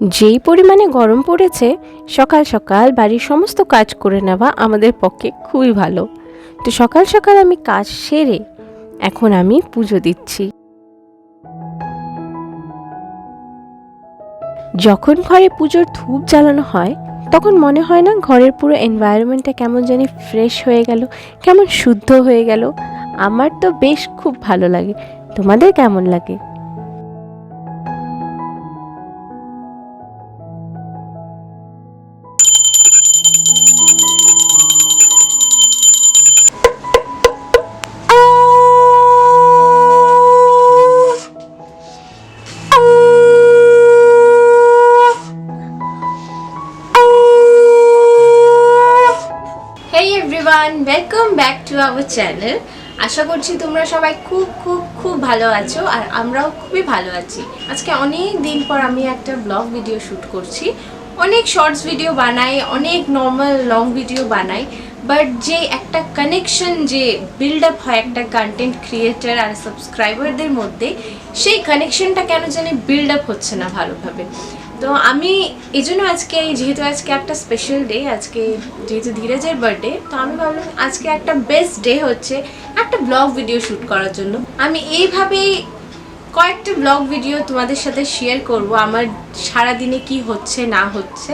যেই পরিমাণে গরম পড়েছে, সকাল সকাল বাড়ির সমস্ত কাজ করে নেওয়া আমাদের পক্ষে খুবই ভালো। তো সকাল সকাল আমি কাজ সেরে এখন আমি পুজো দিচ্ছি। যখন ঘরে পুজোর ধূপ জ্বালানো হয়, তখন মনে হয় না ঘরের পুরো এনভায়রনমেন্টটা কেমন জানি ফ্রেশ হয়ে গেল, কেমন শুদ্ধ হয়ে গেল। আমার তো বেশ খুব ভালো লাগে। তোমাদের কেমন লাগে? Everyone welcome back to our channel আশা করছি তোমরা সবাই খুব খুব খুব ভালো আছো আর আমরাও খুবই ভালো আছি। আজকে অনেক দিন পর আমি একটা ব্লগ ভিডিও শ্যুট করছি। অনেক শর্টস ভিডিও বানাই অনেক নর্মাল লং ভিডিও বানাই বাট যে একটা কানেকশন যে বিল্ড আপ হয় একটা কন্টেন্ট ক্রিয়েটার আর সাবস্ক্রাইবারদের মধ্যে, সেই কানেকশনটা কেন জানি বিল্ড আপ হচ্ছে না ভালোভাবে। তো আমি এই জন্য আজকে, যেহেতু আজকে একটা স্পেশাল ডে আজকে যেহেতু ধীরজের বার্থডে তো আমি ভাবলাম আজকে একটা বেস্ট ডে হচ্ছে একটা ব্লগ ভিডিও শ্যুট করার জন্য। আমি এইভাবেই কয়েকটা ব্লগ ভিডিও তোমাদের সাথে শেয়ার করব, আমার সারা দিনে কি হচ্ছে, না হচ্ছে।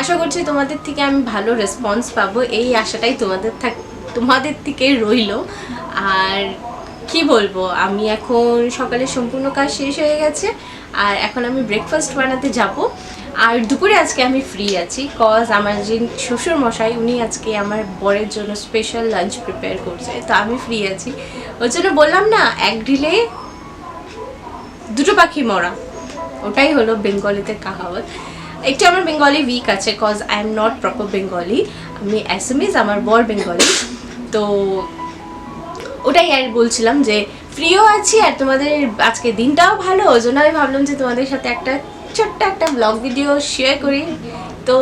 আশা করছি তোমাদের থেকে আমি ভালো রেসপন্স পাবো, এই আশাটাই তোমাদের থাক, তোমাদের থেকে রইল। আর কি বলব, আমি এখন সকালে সম্পূর্ণ কাজ শেষ হয়ে গেছে, আর এখন আমি ব্রেকফাস্ট বানাতে যাব। আর দুপুরে আজকে আমি ফ্রি আছি কজ আমার যে শ্বশুর মশাই উনি আজকে আমার বরের জন্য স্পেশাল লাঞ্চ প্রিপেয়ার করছে, তো আমি ফ্রি আছি। ওর জন্য বললাম না, এক ঢিলে দুটো পাখি মরা। ওটাই হলো বেঙ্গলিতে কাহাওয়াত। একটু আমার বেঙ্গলি উইক আছে cause I am not proper Bengali আমি অ্যাসামিজ আমার বর বেঙ্গলি। তো ওটাই আর বলছিলাম যে ফ্রিও আছি আর তোমাদের আজকে দিনটাও ভালো। ওই জন্য আমি ভাবলাম যে তোমাদের সাথে একটা ছোট্ট একটা ব্লগ ভিডিও শেয়ার করি। তো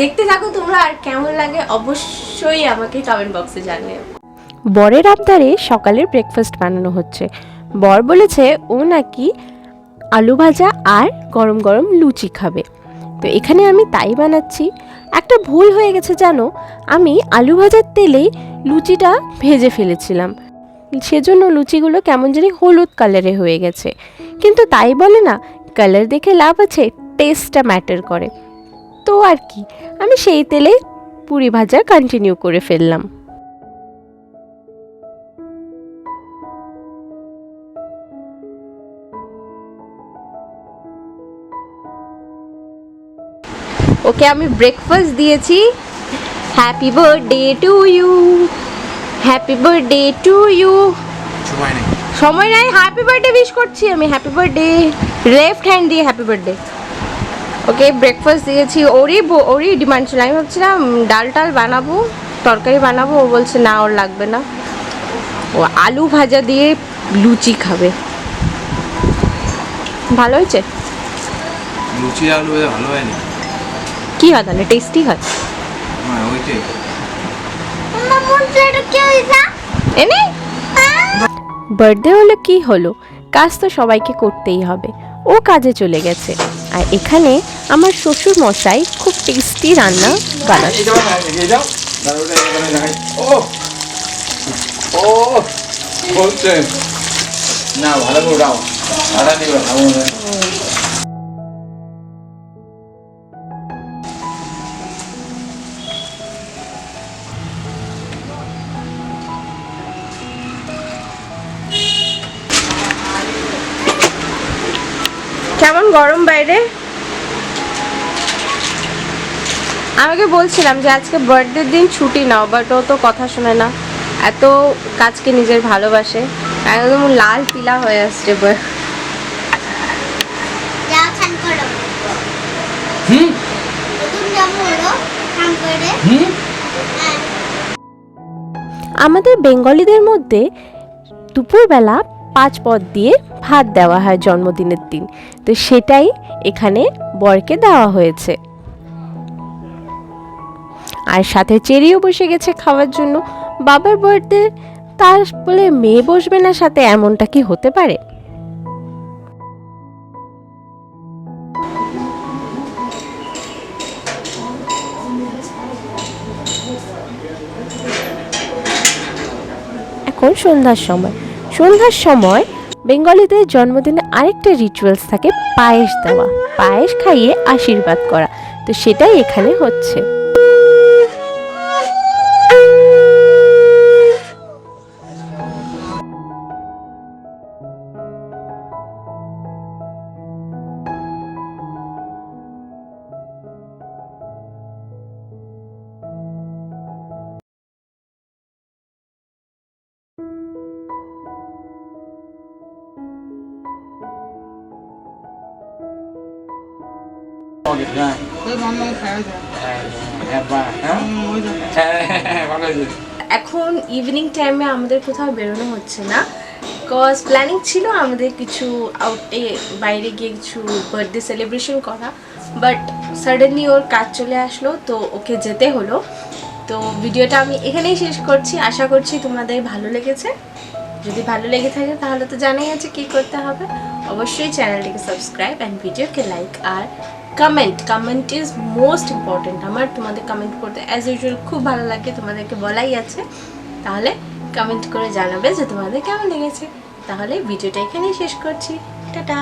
দেখতে থাকো তোমরা আর কেমন লাগে অবশ্যই আমাকে কমেন্ট বক্সে জানিও। বরের আবদারে সকালের ব্রেকফাস্ট বানানো হচ্ছে। বর বলেছে, ও নাকি আলু ভাজা আর গরম গরম লুচি খাবে। তো এখানে আমি তাই বানাচ্ছি। একটা ভুল হয়ে গেছে, জানো? আমি আলু ভাজার তেলেই লুচিটা ভেজে ফেলেছিলাম। সেজন্য লুচিগুলো কেমন জানি হলুদ কালারে হয়ে গেছে। কিন্তু তাই বলে না, কালার দেখে লাভ আছে, টেস্টটা ম্যাটার করে। তো আর কি, আমি সেই তেলে পুরি ভাজা কন্টিনিউ করে ফেললাম। ওকে আমি ব্রেকফাস্ট দিয়েছি। Happy birthday to you happy birthday to you সময় নেই। হ্যাপি বার্থডে উইশ করছি আমি। হ্যাপি বার্থডে লেফট হ্যান্ড দিয়ে হ্যাপি বার্থডে ওকে ব্রেকফাস্ট দিয়েছি। ওরই ওরই ডিমান্ড ছিল। আমি ভাবছিলাম ডাল টাল বানাবো তরকারি বানাবো। ও বলছে না ওর লাগবে না। ও আলু ভাজা দিয়ে লুচি খাবে। ভালো হয়েছে? লুচি আলু ভালো হয়নি। কি হয় তাহলে টেস্টি হয়। হ্যাঁ এনে? বার্থডে হলো কি হলো? কাজ তো সবাইকে করতেই হবে। ও কাজে চলে গেছে। আর এখানে আমার শ্বশুর মশাই খুব টেস্টি রান্না বানাচ্ছে না ভালো করে কেমন গরম বাইরে? আমাকে বলছিলাম যে আজকে বার্থডের দিন ছুটি নাও বাট ও তো কথা শোনে না। এত কাজকে নিজের ভালোবাসে। একদম লাল পিলা হয়ে আসছে হ্যাঁ। আমাদের বেঙ্গলিদের মধ্যে দুপুরবেলা পাঁচ পদ দিয়ে ভাত দেওয়া হয় জন্মদিনের দিন। তো সেটাই এখানে বরকে দেওয়া হয়েছে। আর সাথে চেরিও বসে গেছে খাওয়ার জন্য। বাবার বরদে তার বলে মেয়ে বসবে না সাথে এমনটা কি হতে পারে? এখন সন্ধ্যার সময়। সন্ধ্যার সময় বেঙ্গলিদের জন্মদিনে আরেকটা রিচুয়ালস থাকে, পায়েস দেওয়া। পায়েস খাইয়ে আশীর্বাদ করা। তো সেটাই এখানে হচ্ছে। এখন ইভিনিং টাইমে আমাদের কোথাও বেরোনো হচ্ছে না। কজ প্ল্যানিং ছিল আমাদের কিছু আউটে বাইরে গিয়ে কিছু বার্থডে সেলিব্রেশন করা। বাট সাডেনলি ওর কাজ চলে আসলো তো ওকে যেতে হলো। তো ভিডিওটা আমি এখানেই শেষ করছি। আশা করছি তোমাদের ভালো লেগেছে। যদি ভালো লেগে থাকে তাহলে তো জানাই আছে কী করতে হবে। অবশ্যই চ্যানেলটিকে সাবস্ক্রাইব অ্যান্ড ভিডিওকে like R comment comment is most important আমার তোমাদের কমেন্ট করতে অ্যাজ ইউজুয়াল খুব ভালো লাগে, তোমাদেরকে বলাই আছে। তাহলে কমেন্ট করে জানাবে যে তোমাদের কেমন লেগেছে। তাহলে ভিডিওটা এখানেই শেষ করছি। টাটা।